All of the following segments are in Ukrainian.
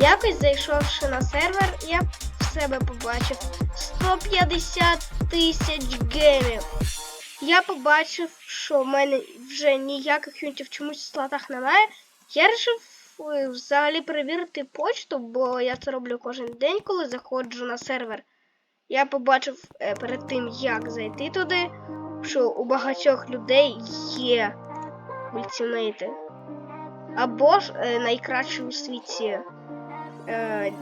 Якось зайшовши на сервер, я в себе побачив 150 тисяч гемів. Я побачив, що в мене вже ніяких юнітів чомусь в слотах немає. Я вирішив е, взагалі перевірити почту, бо я це роблю кожен день, коли заходжу на сервер. Я побачив е, перед тим, як зайти туди, що у багатьох людей є ультимейти. Або ж е, найкращі у світі е,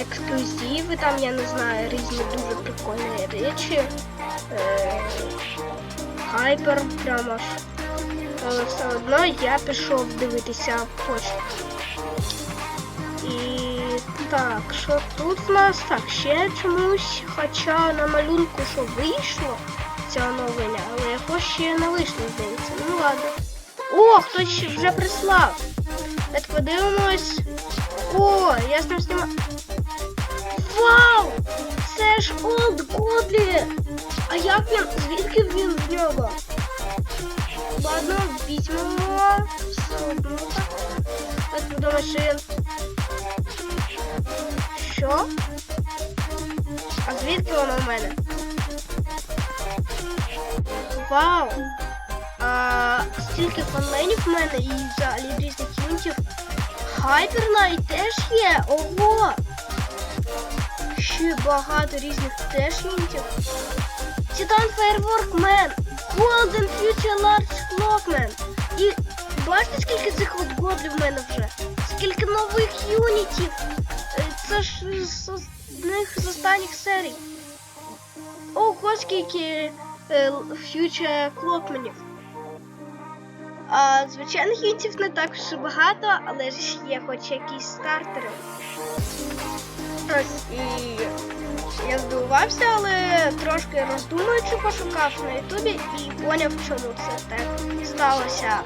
ексклюзиви, там, я не знаю, різні дуже прикольні речі. Е, хайпер прямо ж. Але все одно я пішов дивитися почту. І так, що тут в нас? Так, ще чомусь, хоча на малюнку, що вийшло це оновлення, але його ще не вийшло, здається. Ну ладно. О, хтось вже прислав. Так подивимось. О, я з ним знімаю. Вау! Це ж Олд Годлі! А як він? Звідки він в нього? Ладно, візьмемо. Так. Подумаю, що. Що? А звідки воно в мене? Вау! А, стільки фанленів в мене і взагалі різних юнітів. Хайпернайт теж є. Ого! Ще багато різних теж юнітів. Титан Man, Golden Future Large Clockman. І бачите, скільки цих от годлів в мене вже? Скільки нових юнітів. Е, Це ж з одних з останніх серій. Ого, скільки Future Clockmanів. А звичайних юнітів не так вже багато, але ж є хоч якісь стартери. І я здивувався, але трошки роздумуючи пошукав на ютубі і поняв, чому це так сталося.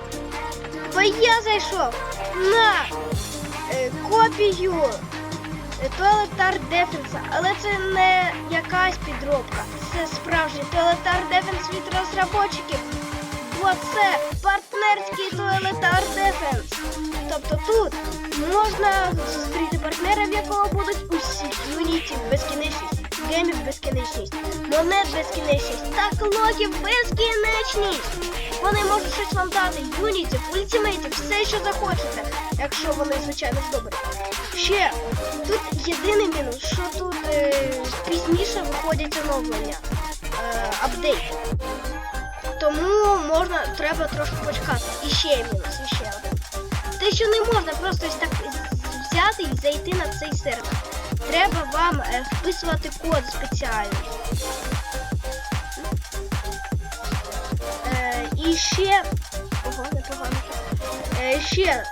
Бо я зайшов на е, копію Toiletar Defense, але це не якась підробка. Це справжній Toiletar Defense від розробників. Це партнерський Toiletar Defense. Тобто тут можна зустріти партнера, в якого будуть усі юнітів безкінечність, гемів безкінечність, монет безкінечність та клоків безкінечність. Вони можуть щось вам дати, юнітів, ультимейтів, все, що захочете, якщо вони, звичайно, ж добрі. Ще тут єдиний мінус, що тут е, пізніше виходять оновлення, е, апдейт. Тому можна, треба трошки почекати. І ще мінус, і ще один. Те, що не можна просто ось так взяти і зайти на цей сервер. Треба вам е, вписувати код спеціальний. Е, і ще. Ого, непогано. Е, ще.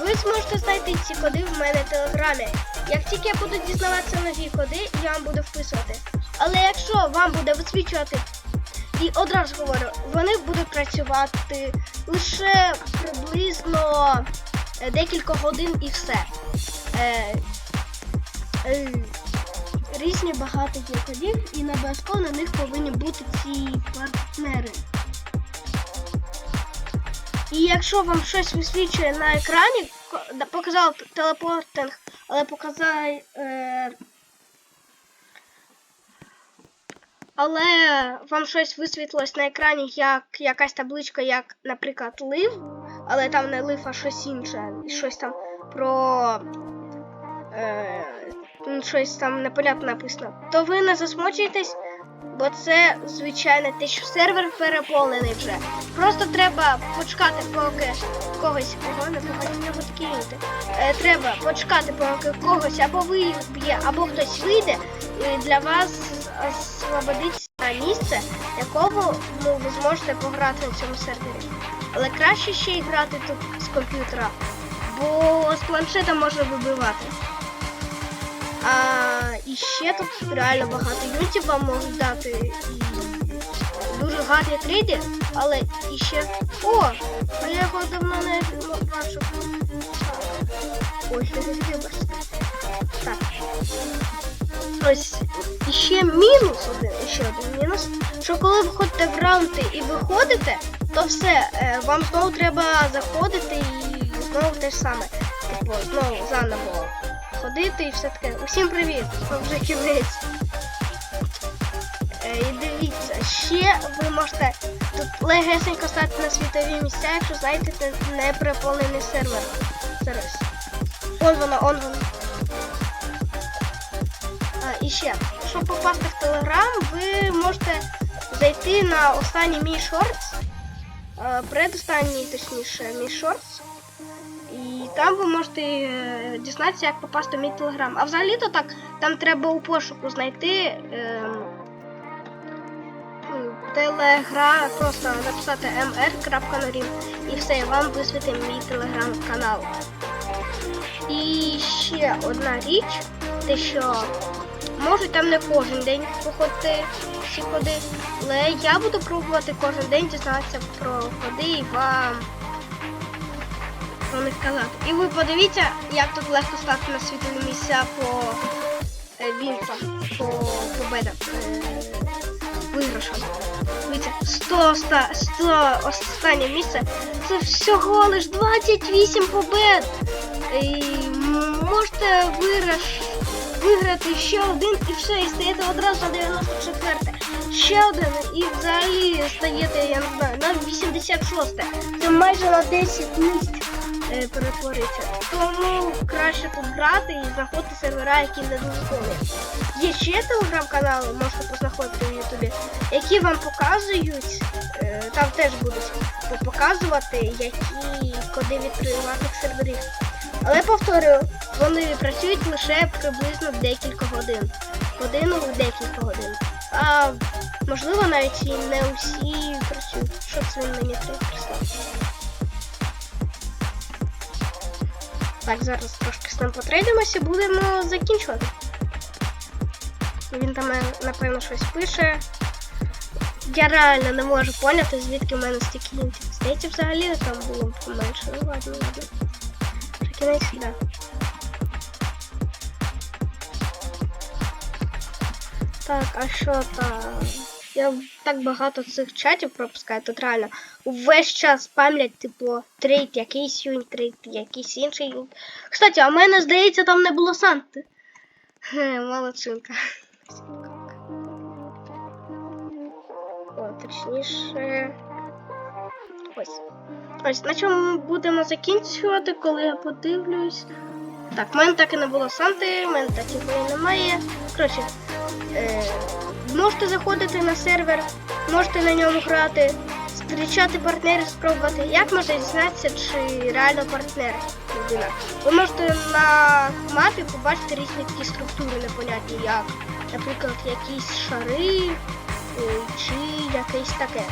Ви зможете знайти ці коди в мене в телеграмі. Як тільки я буду дізнаватися нові коди, я вам буду вписувати. Але якщо вам буде висвічувати і одразу говорю, вони будуть працювати лише приблизно е, декілька годин і все. Е, е, різні багато є і на обов'язково на них повинні бути ці партнери. І якщо вам щось висвічує на екрані, показав телепортинг, але показав. Е, але вам щось висвітлилось на екрані, як якась табличка, як, наприклад, лив, але там не лив, а щось інше, щось там про е, ну, щось там непонятно написано, то ви не засмучуєтесь, бо це звичайно те, що сервер переповнений вже. Просто треба почекати, поки когось ого, не нього такі юніти. Е, треба почекати, поки когось або виб'є, або хтось вийде, і для вас освободиться місце, якого ну, ви зможете пограти на цьому сервері. Але краще ще й грати тут з комп'ютера, бо з планшета можна вибивати. А і ще тут реально багато вам можуть дати і дуже гарні трейди, але і ще. О! А я його давно не бачив. Ой, вибачте. Так. Ось ще мінус один, ще один мінус. Що коли ви входите в раунди і виходите, то все, е, вам знову треба заходити і знову те ж саме. Типу, знову заново ходити і все таке. Усім привіт! Це вже кінець. Е, І дивіться, ще ви можете тут легесенько стати на світові місця, якщо знайдете непереповнений сервер. Зараз. Он воно, он воно. І ще, щоб попасти в Телеграм, ви можете зайти на останній мій шортс, е, предостанній, точніше, мій шортс. І там ви можете е, дізнатися, як попасти в мій телеграм. А взагалі-то так, там треба у пошуку знайти ем, м, телеграм, просто написати mr.norim і все, вам висвіти мій телеграм-канал. І ще одна річ, те, що можуть там не кожен день походити всі ходи, але я буду пробувати кожен день дізнатися про ходи і вам про них казати. І ви подивіться, як тут легко стати на світлі місця по е, вінцам, по победам, е, виграшам. Дивіться, 100, 100, 100 останнє місце. Це всього лиш 28 побед. І можете виграш, виграти ще один і все, і стаєте одразу на 94. Ще один і взагалі стаєте, я не знаю, на 86. Це майже на 10 місць е, перетвориться. Тому краще тут грати і знаходити сервера, які не повні. Є ще телеграм-канали, можете познаходити в Ютубі, які вам показують, е, там теж будуть показувати, які коди від приватних серверів. Але повторюю, вони працюють лише приблизно декілька годин. Годину в декілька годин. А можливо навіть і не усі працюють. Що це він мені треба прислати? Так, зараз трошки з ним потрейдимося, будемо закінчувати. Він там, е, напевно, щось пише. Я реально не можу поняти, звідки в мене стільки лінтів. Взагалі там було б менше. Ну ладно, ладно. Вже кінець, да. Так, а що там? Я так багато цих чатів пропускаю, тут реально увесь час спамлять, типу, трейд, якийсь юнь, трейд, якийсь інший юнь. Кстати, а в мене, здається, там не було Санти. Хе, молодчинка. О, точніше. Ось. Ось, на чому ми будемо закінчувати, коли я подивлюсь. Так, в мене так і не було Санти, в мене так і немає. Коротше, можете заходити на сервер, можете на ньому грати, зустрічати партнерів, спробувати. Як можна дізнатися, чи реально партнер людина? Ви можете на мапі побачити різні такі структури непонятні, як, наприклад, якісь шари е, чи якесь таке.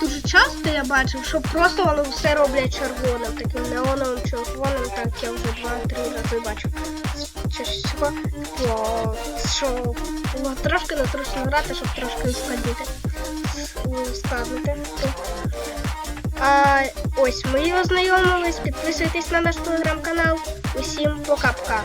Дуже часто я бачив, що просто вони все роблять червоним, таким неоновим червоним, так я вже два-три рази бачив. Чаще що було трошки незручно грати, щоб трошки ускладнити. Ускладнити. А ось ми ознайомились. Підписуйтесь на наш телеграм-канал. Усім пока-пока.